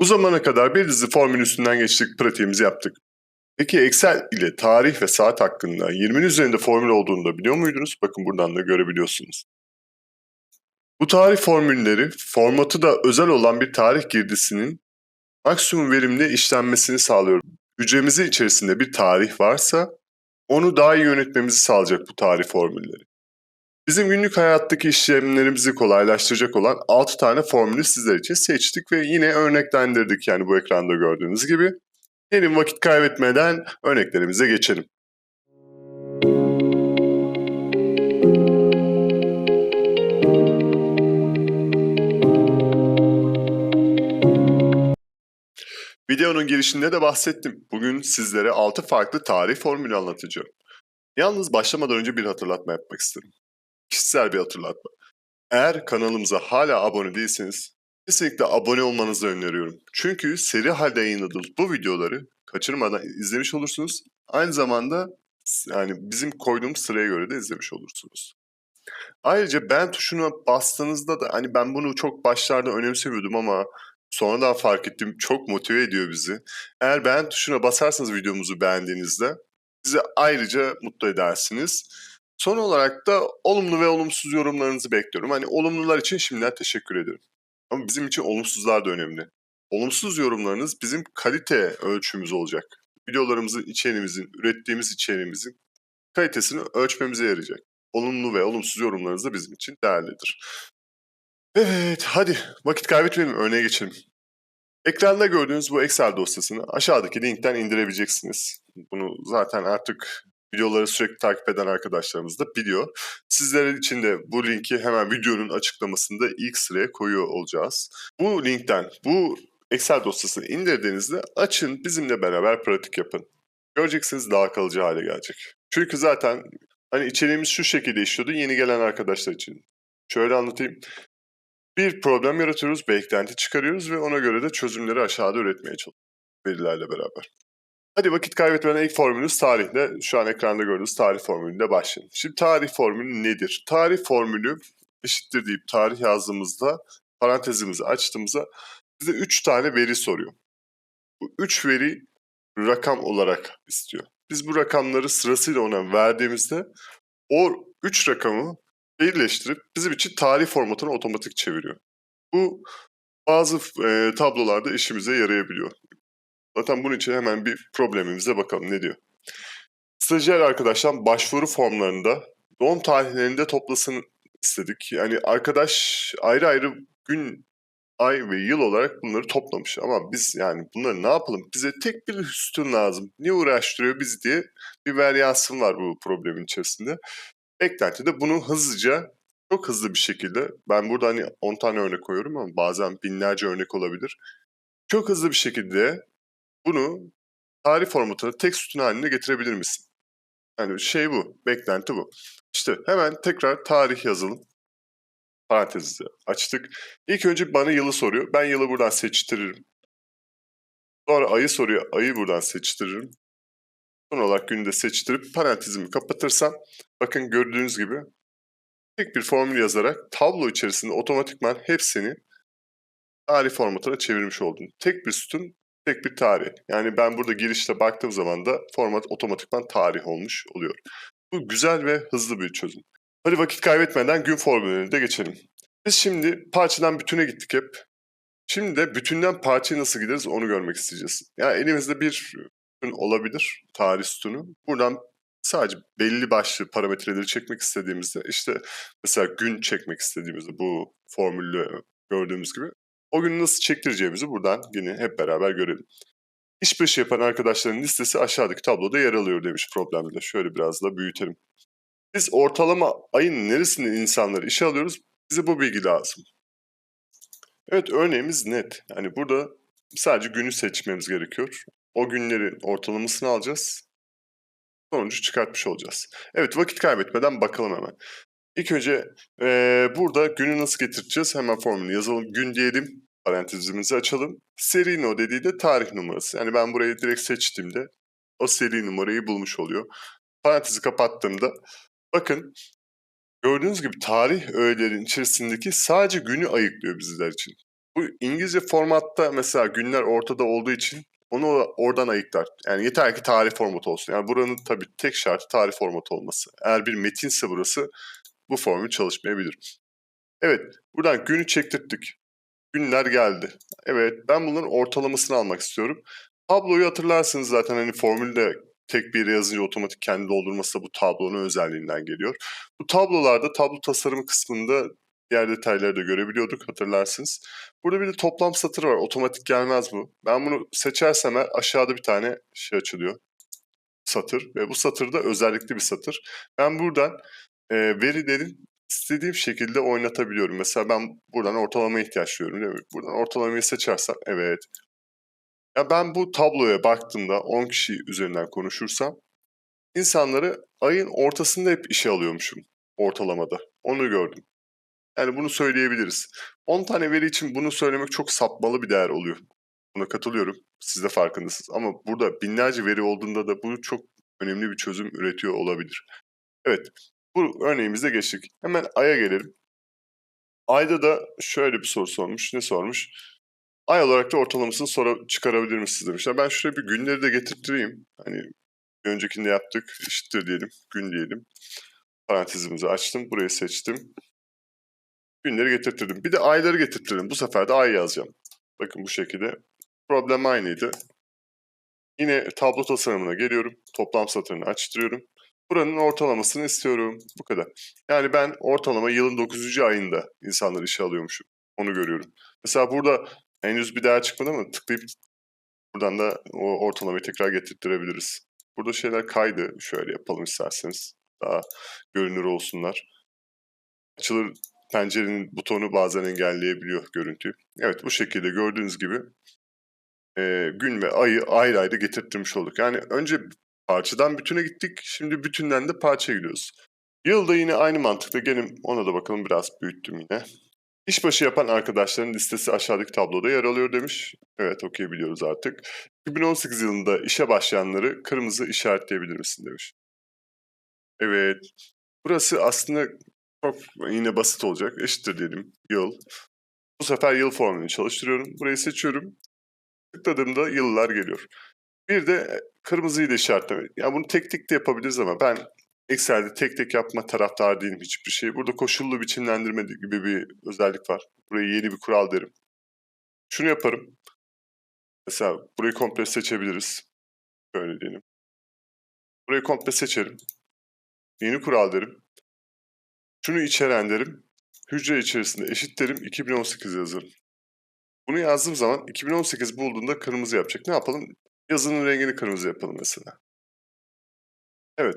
Bu zamana kadar bir dizi formül üstünden geçtik, pratiğimizi yaptık. Peki Excel ile tarih ve saat hakkında 20'nin üzerinde formül olduğunu da biliyor muydunuz? Bakın buradan da görebiliyorsunuz. Bu tarih formülleri formatı da özel olan bir tarih girdisinin maksimum verimli işlenmesini sağlıyor. Hücremizin içerisinde bir tarih varsa onu daha iyi yönetmemizi sağlayacak bu tarih formülleri. Bizim günlük hayattaki işlemlerimizi kolaylaştıracak olan 6 tane formülü sizler için seçtik ve yine örneklendirdik yani bu ekranda gördüğünüz gibi. Gelin vakit kaybetmeden örneklerimize geçelim. Videonun girişinde de bahsettim. Bugün sizlere 6 farklı tarih formülü anlatacağım. Yalnız başlamadan önce bir hatırlatma yapmak isterim. Kişisel bir hatırlatma. Eğer kanalımıza hala abone değilseniz kesinlikle abone olmanızı öneriyorum. Çünkü seri halde yayınladığımız bu videoları kaçırmadan izlemiş olursunuz. Aynı zamanda yani bizim koyduğumuz sıraya göre de izlemiş olursunuz. Ayrıca ben tuşuna bastığınızda da hani ben bunu çok başlarda önemsemiyordum ama sonradan fark ettim çok motive ediyor bizi. Eğer beğen tuşuna basarsanız videomuzu beğendiğinizde bizi ayrıca mutlu edersiniz. Son olarak da olumlu ve olumsuz yorumlarınızı bekliyorum. Hani olumlular için şimdiden teşekkür ederim. Ama bizim için olumsuzlar da önemli. Olumsuz yorumlarınız bizim kalite ölçümüz olacak. Videolarımızın, içeriğimizin, ürettiğimiz içeriğimizin kalitesini ölçmemize yarayacak. Olumlu ve olumsuz yorumlarınız da bizim için değerlidir. Evet, hadi vakit kaybetmeyelim, örneğe geçelim. Ekranda gördüğünüz bu Excel dosyasını aşağıdaki linkten indirebileceksiniz. Bunu zaten artık videoları sürekli takip eden arkadaşlarımız da biliyor. Sizler için de bu linki hemen videonun açıklamasında ilk sıraya koyuyor olacağız. Bu linkten bu Excel dosyasını indirdiğinizde açın bizimle beraber pratik yapın. Göreceksiniz daha kalıcı hale gelecek. Çünkü zaten hani içeriğimiz şu şekilde işliyordu yeni gelen arkadaşlar için. Şöyle anlatayım. Bir problem yaratıyoruz, beklenti çıkarıyoruz ve ona göre de çözümleri aşağıda üretmeye çalışıyoruz verilerle beraber. Hadi vakit kaybetmeden ilk formülümüz tarihle. Şu an ekranda gördüğünüz tarih formülüyle başlayalım. Şimdi tarih formülü nedir? Tarih formülü eşittir deyip tarih yazdığımızda parantezimizi açtığımızda bize 3 tane veri soruyor. Bu 3 veri rakam olarak istiyor. Biz bu rakamları sırasıyla ona verdiğimizde o 3 rakamı birleştirip bizim için tarih formatını otomatik çeviriyor. Bu bazı e, tablolarda işimize yarayabiliyor. Zaten bunun için hemen bir problemimize bakalım ne diyor. Stajyer arkadaşlar başvuru formlarında doğum tarihlerinde toplasın istedik. Yani arkadaş ayrı ayrı gün, ay ve yıl olarak bunları toplamış. Ama biz yani bunları ne yapalım? Bize tek bir sütun lazım. Niye uğraştırıyor biz diye bir varyansın var bu problemin içerisinde. Beklentide bunu hızlıca, çok hızlı bir şekilde, ben burada hani 10 tane örnek koyuyorum ama bazen binlerce örnek olabilir. Çok hızlı bir şekilde bunu tarih formatına tek sütun haline getirebilir misin? Yani şey bu, beklenti bu. İşte hemen tekrar tarih yazalım. Parantezi açtık. İlk önce bana yılı soruyor. Ben yılı buradan seçtiririm. Sonra ayı soruyor. Ayı buradan seçtiririm. Son olarak günü de seçtirip parantezimi kapatırsam bakın gördüğünüz gibi tek bir formül yazarak tablo içerisinde otomatikman hepsini tarih formatına çevirmiş oldum. Tek bir sütun, tek bir tarih. Yani ben burada girişte baktığım zaman da format otomatikman tarih olmuş oluyor. Bu güzel ve hızlı bir çözüm. Hadi vakit kaybetmeden gün formüllerine de geçelim. Biz şimdi parçadan bütüne gittik hep. Şimdi de bütünden parçaya nasıl gideriz onu görmek isteyeceğiz. Yani elimizde bir sütun olabilir, tarih sütunu. Buradan sadece belli başlı parametreleri çekmek istediğimizde işte mesela gün çekmek istediğimizde bu formülle gördüğümüz gibi o günü nasıl çektireceğimizi buradan yine hep beraber görelim. İş başı yapan arkadaşların listesi aşağıdaki tabloda yer alıyor demiş problemde. Şöyle biraz da büyütelim. Biz ortalama ayın neresinde insanları işe alıyoruz? Bize bu bilgi lazım. Evet örneğimiz net. Yani burada sadece günü seçmemiz gerekiyor. O günlerin ortalamasını alacağız. Sonucu çıkartmış olacağız. Evet vakit kaybetmeden bakalım hemen. İlk önce ee, burada günü nasıl getireceğiz? Hemen formülü yazalım. Gün diyelim. Parantezimizi açalım. Seri no dediği de tarih numarası. Yani ben burayı direkt seçtiğimde o seri numarayı bulmuş oluyor. Parantezi kapattığımda bakın gördüğünüz gibi tarih öğelerin içerisindeki sadece günü ayıklıyor bizler için. Bu İngilizce formatta mesela günler ortada olduğu için onu oradan ayıklar. Yani yeter ki tarih formatı olsun. Yani buranın tabii tek şartı tarih formatı olması. Eğer bir metinse burası bu formül çalışmayabilir. Evet, buradan günü çektirttik. Günler geldi. Evet, ben bunların ortalamasını almak istiyorum. Tabloyu hatırlarsınız zaten hani formülde tek bir yere yazınca otomatik kendi doldurması da bu tablonun özelliğinden geliyor. Bu tablolarda tablo tasarımı kısmında diğer detayları da görebiliyorduk hatırlarsınız. Burada bir de toplam satır var. Otomatik gelmez bu. Ben bunu seçersem eğer aşağıda bir tane şey açılıyor. Satır ve bu satırda özellikli bir satır. Ben buradan e, verilerin istediğim şekilde oynatabiliyorum. Mesela ben buradan ortalama ihtiyaç duyuyorum değil mi? Buradan ortalamayı seçersem evet. Ya ben bu tabloya baktığımda 10 kişi üzerinden konuşursam insanları ayın ortasında hep işe alıyormuşum ortalamada. Onu gördüm. Yani bunu söyleyebiliriz. 10 tane veri için bunu söylemek çok sapmalı bir değer oluyor. Buna katılıyorum. Siz de farkındasınız. Ama burada binlerce veri olduğunda da bu çok önemli bir çözüm üretiyor olabilir. Evet, bu örneğimizde geçtik. Hemen Ay'a gelelim. Ay'da da şöyle bir soru sormuş. Ne sormuş? Ay olarak da ortalamasını sonra çıkarabilir misiniz demişler. Ben şuraya bir günleri de getirttireyim. Hani öncekinde yaptık. Eşittir diyelim. Gün diyelim. Parantezimizi açtım. Burayı seçtim. Günleri getirttirdim. Bir de ayları getirttirdim. Bu sefer de ay yazacağım. Bakın bu şekilde. Problem aynıydı. Yine tablo tasarımına geliyorum. Toplam satırını açtırıyorum. Buranın ortalamasını istiyorum. Bu kadar. Yani ben ortalama yılın 9. ayında insanlar işe alıyormuşum. Onu görüyorum. Mesela burada henüz bir daha çıkmadı ama tıklayıp buradan da o ortalamayı tekrar getirttirebiliriz. Burada şeyler kaydı. Şöyle yapalım isterseniz. Daha görünür olsunlar. Açılır pencerenin butonu bazen engelleyebiliyor görüntüyü. Evet bu şekilde gördüğünüz gibi e, gün ve ayı ayrı ayrı getirttirmiş olduk. Yani önce parçadan bütüne gittik. Şimdi bütünden de parçaya gidiyoruz. Yılda yine aynı mantıkla gelin ona da bakalım biraz büyüttüm yine. İşbaşı yapan arkadaşların listesi aşağıdaki tabloda yer alıyor demiş. Evet okuyabiliyoruz artık. 2018 yılında işe başlayanları kırmızı işaretleyebilir misin demiş. Evet. Burası aslında çok yine basit olacak. Eşittir diyelim yıl. Bu sefer yıl formülünü çalıştırıyorum. Burayı seçiyorum. Tıkladığımda yıllar geliyor. Bir de kırmızıyı da işaretleme. Yani bunu tek tek de yapabiliriz ama ben Excel'de tek tek yapma taraftar değilim hiçbir şey. Burada koşullu biçimlendirme gibi bir özellik var. Burayı yeni bir kural derim. Şunu yaparım. Mesela burayı komple seçebiliriz. Böyle diyelim. Burayı komple seçerim. Yeni kural derim. Şunu içeren derim. Hücre içerisinde eşit derim 2018 yazarım. Bunu yazdığım zaman 2018 bulduğunda kırmızı yapacak. Ne yapalım? Yazının rengini kırmızı yapalım mesela. Evet.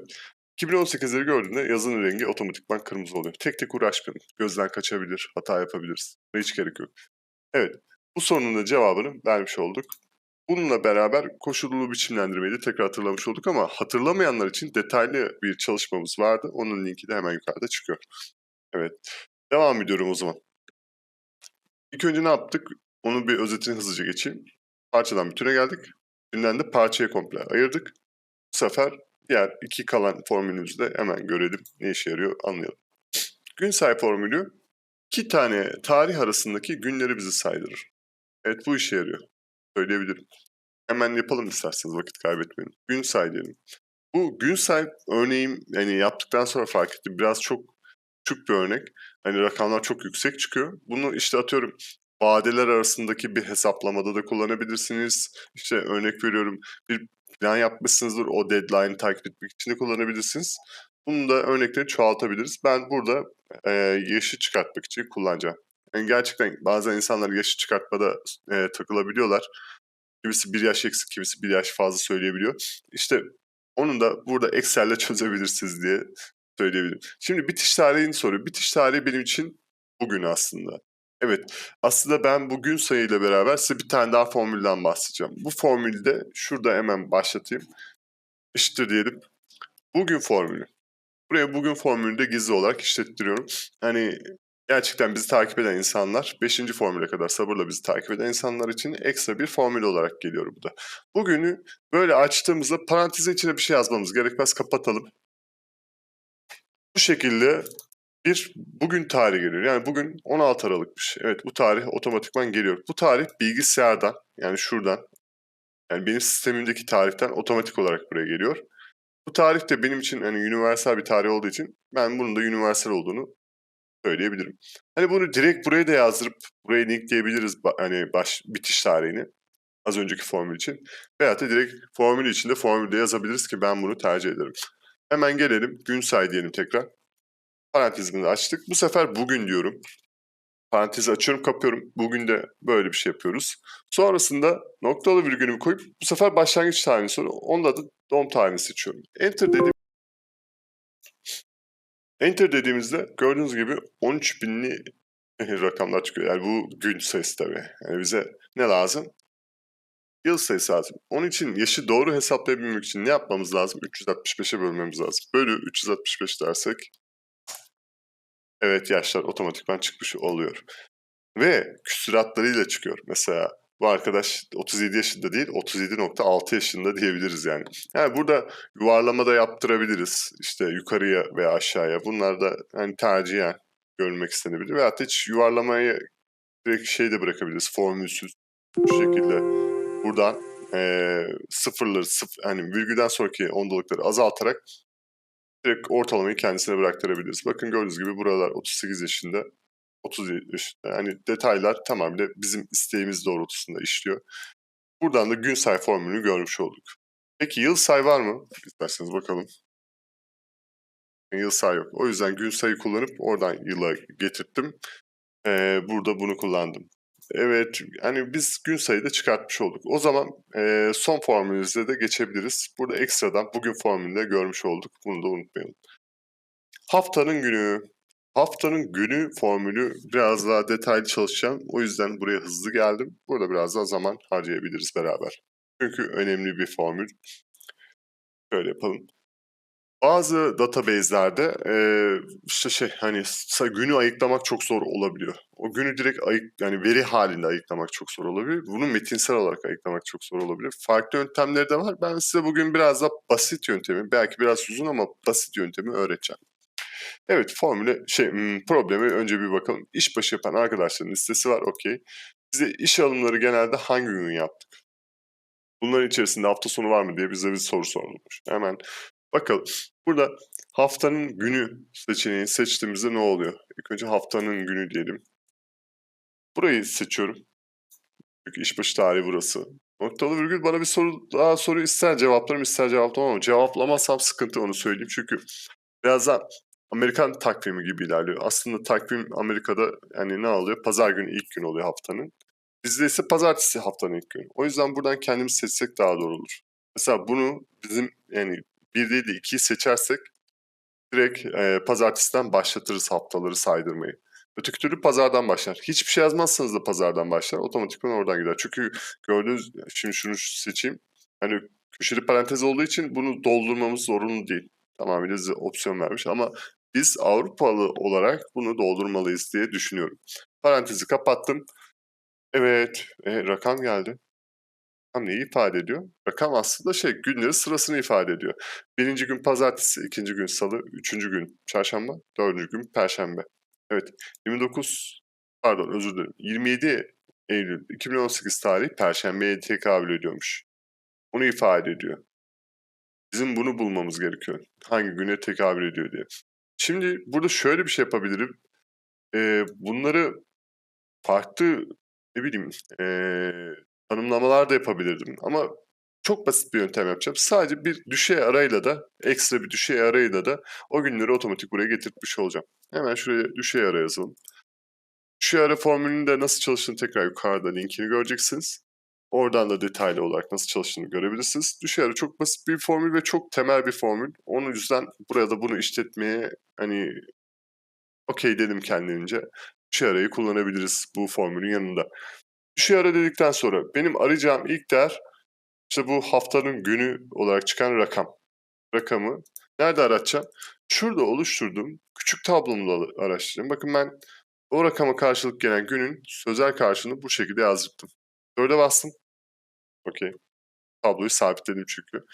2018'leri gördüğünde yazının rengi otomatikman kırmızı oluyor. Tek tek uğraşmayalım. Gözden kaçabilir, hata yapabiliriz. Hiç gerek yok. Evet. Bu sorunun da cevabını vermiş olduk. Bununla beraber koşullu biçimlendirmeyi de tekrar hatırlamış olduk ama hatırlamayanlar için detaylı bir çalışmamız vardı. Onun linki de hemen yukarıda çıkıyor. Evet. Devam ediyorum o zaman. İlk önce ne yaptık? Onun bir özetini hızlıca geçeyim. Parçadan bütüne geldik. Bütünden de parçaya komple ayırdık. Bu sefer diğer iki kalan formülümüzü de hemen görelim. Ne işe yarıyor anlayalım. Gün say formülü iki tane tarih arasındaki günleri bizi saydırır. Evet bu işe yarıyor. Söyleyebilirim. Hemen yapalım isterseniz vakit kaybetmeyin. Gün say diyelim. Bu gün say örneğim yani yaptıktan sonra fark ettim. Biraz çok küçük bir örnek. Hani rakamlar çok yüksek çıkıyor. Bunu işte atıyorum vadeler arasındaki bir hesaplamada da kullanabilirsiniz. İşte örnek veriyorum bir plan yapmışsınızdır o deadline'ı takip etmek için de kullanabilirsiniz. Bunu da örnekleri çoğaltabiliriz. Ben burada e, yaşı çıkartmak için kullanacağım. Yani gerçekten bazen insanlar yaşı çıkartmada e, takılabiliyorlar. Kimisi bir yaş eksik, kimisi bir yaş fazla söyleyebiliyor. İşte onun da burada Excel'le çözebilirsiniz diye söyleyebilirim. Şimdi bitiş tarihini soruyor. Bitiş tarihi benim için bugün aslında. Evet, aslında ben bugün sayıyla beraber size bir tane daha formülden bahsedeceğim. Bu formülde şurada hemen başlatayım. Eşittir diyelim. Bugün formülü. Buraya bugün formülünü de gizli olarak işlettiriyorum. Hani gerçekten bizi takip eden insanlar, 5. formüle kadar sabırla bizi takip eden insanlar için ekstra bir formül olarak geliyor bu da. Bugünü böyle açtığımızda parantez içine bir şey yazmamız gerekmez. Kapatalım. Bu şekilde Bir bugün tarihi geliyor. Yani bugün 16 Aralık'mış. Evet bu tarih otomatikman geliyor. Bu tarih bilgisayardan yani şuradan yani benim sistemimdeki tarihten otomatik olarak buraya geliyor. Bu tarih de benim için hani universal bir tarih olduğu için ben bunun da universal olduğunu söyleyebilirim. Hani bunu direkt buraya da yazdırıp buraya linkleyebiliriz hani baş bitiş tarihini az önceki formül için. Veyahut da direkt formül içinde formülde yazabiliriz ki ben bunu tercih ederim. Hemen gelelim gün say diyelim tekrar. Parantezimizi açtık. Bu sefer bugün diyorum. Parantezi açıyorum kapıyorum. Bugün de böyle bir şey yapıyoruz. Sonrasında noktalı virgülümü koyup bu sefer başlangıç tarihini soruyor. Onda da doğum tarihini seçiyorum. Enter dediğim Enter dediğimizde gördüğünüz gibi 13 binli rakamlar çıkıyor. Yani bu gün sayısı tabii. Yani bize ne lazım? Yıl sayısı lazım. Onun için yaşı doğru hesaplayabilmek için ne yapmamız lazım? 365'e bölmemiz lazım. Bölü 365 dersek evet yaşlar otomatikman çıkmış oluyor. Ve küsuratlarıyla çıkıyor. Mesela bu arkadaş 37 yaşında değil 37.6 yaşında diyebiliriz yani. Yani burada yuvarlama da yaptırabiliriz. İşte yukarıya veya aşağıya. Bunlar da hani tercihen görülmek istenebilir. Veyahut hiç yuvarlamayı direkt şey de bırakabiliriz. Formülsüz bu şekilde. Buradan eee sıfırları sıfır, hani virgülden sonraki ondalıkları azaltarak direkt ortalamayı kendisine bıraktırabiliriz. Bakın gördüğünüz gibi buralar 38 yaşında, 37 yaşında. Yani detaylar tamamıyla bizim isteğimiz doğrultusunda işliyor. Buradan da gün say formülünü görmüş olduk. Peki yıl say var mı? İsterseniz bakalım. Yıl say yok. O yüzden gün sayı kullanıp oradan yıla getirttim. Ee, burada bunu kullandım. Evet, hani biz gün sayıda çıkartmış olduk. O zaman e, son formülümüze de geçebiliriz. Burada ekstradan bugün formülünde görmüş olduk. Bunu da unutmayalım. Haftanın günü. Haftanın günü formülü biraz daha detaylı çalışacağım. O yüzden buraya hızlı geldim. Burada biraz daha zaman harcayabiliriz beraber. Çünkü önemli bir formül. Şöyle yapalım. Bazı database'lerde eee, işte şey hani günü ayıklamak çok zor olabiliyor. O günü direkt ayık yani veri halinde ayıklamak çok zor olabilir. Bunu metinsel olarak ayıklamak çok zor olabilir. Farklı yöntemleri de var. Ben size bugün biraz da basit yöntemi, belki biraz uzun ama basit yöntemi öğreteceğim. Evet, formüle şey hmm, problemi önce bir bakalım. İşbaşı yapan arkadaşların listesi var, okey. Bize iş alımları genelde hangi gün yaptık? Bunların içerisinde hafta sonu var mı diye bize bir soru sorulmuş. Hemen bakalım. Burada haftanın günü seçeneği seçtiğimizde ne oluyor? İlk önce haftanın günü diyelim. Burayı seçiyorum. Çünkü işbaşı tarihi burası. Noktalı virgül bana bir soru daha soru ister cevaplarım ister cevaplamam ama cevaplamazsam sıkıntı onu söyleyeyim. Çünkü biraz da Amerikan takvimi gibi ilerliyor. Aslında takvim Amerika'da yani ne oluyor? Pazar günü ilk gün oluyor haftanın. Bizde ise pazartesi haftanın ilk günü. O yüzden buradan kendimiz seçsek daha doğru olur. Mesela bunu bizim yani bir değil de ikiyi seçersek direkt e, pazartesiden başlatırız haftaları saydırmayı. Öteki türlü pazardan başlar. Hiçbir şey yazmazsanız da pazardan başlar. Otomatikman oradan gider. Çünkü gördüğünüz, şimdi şunu seçeyim. Hani köşeli parantez olduğu için bunu doldurmamız zorunlu değil. Tamamıyla size opsiyon vermiş ama biz Avrupalı olarak bunu doldurmalıyız diye düşünüyorum. Parantezi kapattım. Evet, e, rakam geldi. Rakam neyi ifade ediyor? Rakam aslında şey günleri sırasını ifade ediyor. Birinci gün pazartesi, ikinci gün salı, üçüncü gün çarşamba, dördüncü gün perşembe. Evet 29 pardon özür dilerim 27 Eylül 2018 tarihi perşembeye tekabül ediyormuş. Onu ifade ediyor. Bizim bunu bulmamız gerekiyor. Hangi güne tekabül ediyor diye. Şimdi burada şöyle bir şey yapabilirim. Ee, bunları farklı ne bileyim ee, tanımlamalar da yapabilirdim. Ama çok basit bir yöntem yapacağım. Sadece bir düşey arayla da ekstra bir düşey arayla da o günleri otomatik buraya getirtmiş olacağım. Hemen şuraya düşey ara yazalım. Düşey ara formülünün de nasıl çalıştığını tekrar yukarıda linkini göreceksiniz. Oradan da detaylı olarak nasıl çalıştığını görebilirsiniz. Düşey ara çok basit bir formül ve çok temel bir formül. Onun yüzden buraya da bunu işletmeye hani okey dedim kendimce. Düşey arayı kullanabiliriz bu formülün yanında. Düşey ara dedikten sonra benim arayacağım ilk değer işte bu haftanın günü olarak çıkan rakam. Rakamı nerede aratacağım? Şurada oluşturduğum küçük tablomda araştıracağım. Bakın ben o rakama karşılık gelen günün sözel karşılığını bu şekilde yazdırdım. Dörde bastım. Okey. Tabloyu sabitledim çünkü.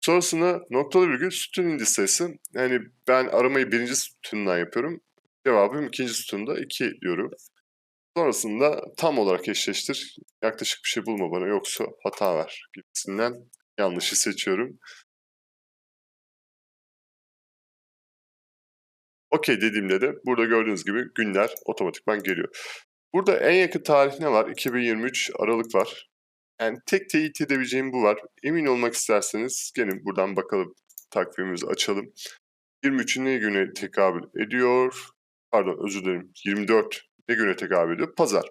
Sonrasında noktalı virgül sütun indi sayısı. Yani ben aramayı birinci sütundan yapıyorum. Cevabım ikinci sütunda 2 diyorum. Sonrasında tam olarak eşleştir. Yaklaşık bir şey bulma bana yoksa hata ver gibisinden yanlışı seçiyorum. Okey dediğimde de burada gördüğünüz gibi günler otomatikman geliyor. Burada en yakın tarih ne var? 2023 Aralık var. Yani tek teyit edebileceğim bu var. Emin olmak isterseniz gelin buradan bakalım takvimimizi açalım. 23'ün ne güne tekabül ediyor? Pardon özür dilerim. 24 ne güne tekabül ediyor? Pazar.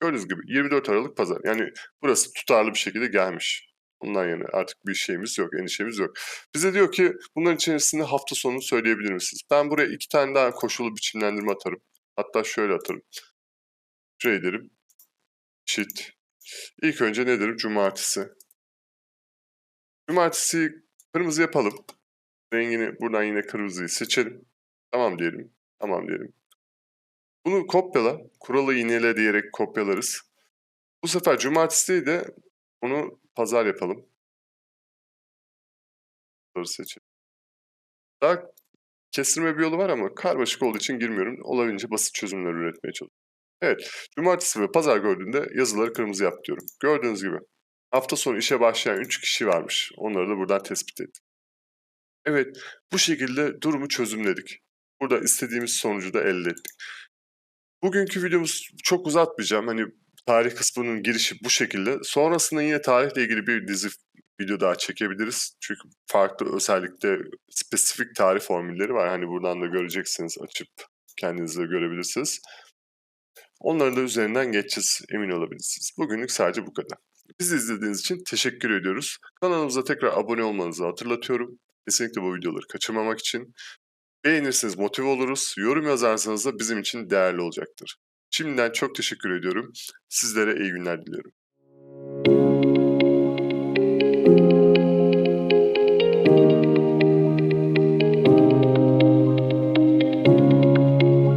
Gördüğünüz gibi 24 Aralık Pazar. Yani burası tutarlı bir şekilde gelmiş. Ondan yana artık bir şeyimiz yok, endişemiz yok. Bize diyor ki bunların içerisinde hafta sonunu söyleyebilir misiniz? Ben buraya iki tane daha koşulu biçimlendirme atarım. Hatta şöyle atarım. Şuraya derim. Shit. İlk önce ne derim? Cumartesi. Cumartesi kırmızı yapalım. Rengini buradan yine kırmızıyı seçelim. Tamam diyelim. Tamam diyelim. Bunu kopyala. Kuralı iğnele diyerek kopyalarız. Bu sefer cumartesi değil de onu pazar yapalım. Pazarı seçelim. Daha kestirme bir yolu var ama karmaşık olduğu için girmiyorum. Olabildiğince basit çözümler üretmeye çalışıyorum. Evet, cumartesi ve pazar gördüğünde yazıları kırmızı yap diyorum. Gördüğünüz gibi hafta sonu işe başlayan 3 kişi varmış. Onları da buradan tespit ettik. Evet, bu şekilde durumu çözümledik. Burada istediğimiz sonucu da elde ettik. Bugünkü videomuz çok uzatmayacağım. Hani tarih kısmının girişi bu şekilde. Sonrasında yine tarihle ilgili bir dizi video daha çekebiliriz. Çünkü farklı özellikle spesifik tarih formülleri var. Hani buradan da göreceksiniz açıp kendiniz de görebilirsiniz. Onların da üzerinden geçeceğiz emin olabilirsiniz. Bugünlük sadece bu kadar. Bizi izlediğiniz için teşekkür ediyoruz. Kanalımıza tekrar abone olmanızı hatırlatıyorum. Kesinlikle bu videoları kaçırmamak için. Beğenirseniz motive oluruz. Yorum yazarsanız da bizim için değerli olacaktır. Şimdiden çok teşekkür ediyorum. Sizlere iyi günler diliyorum.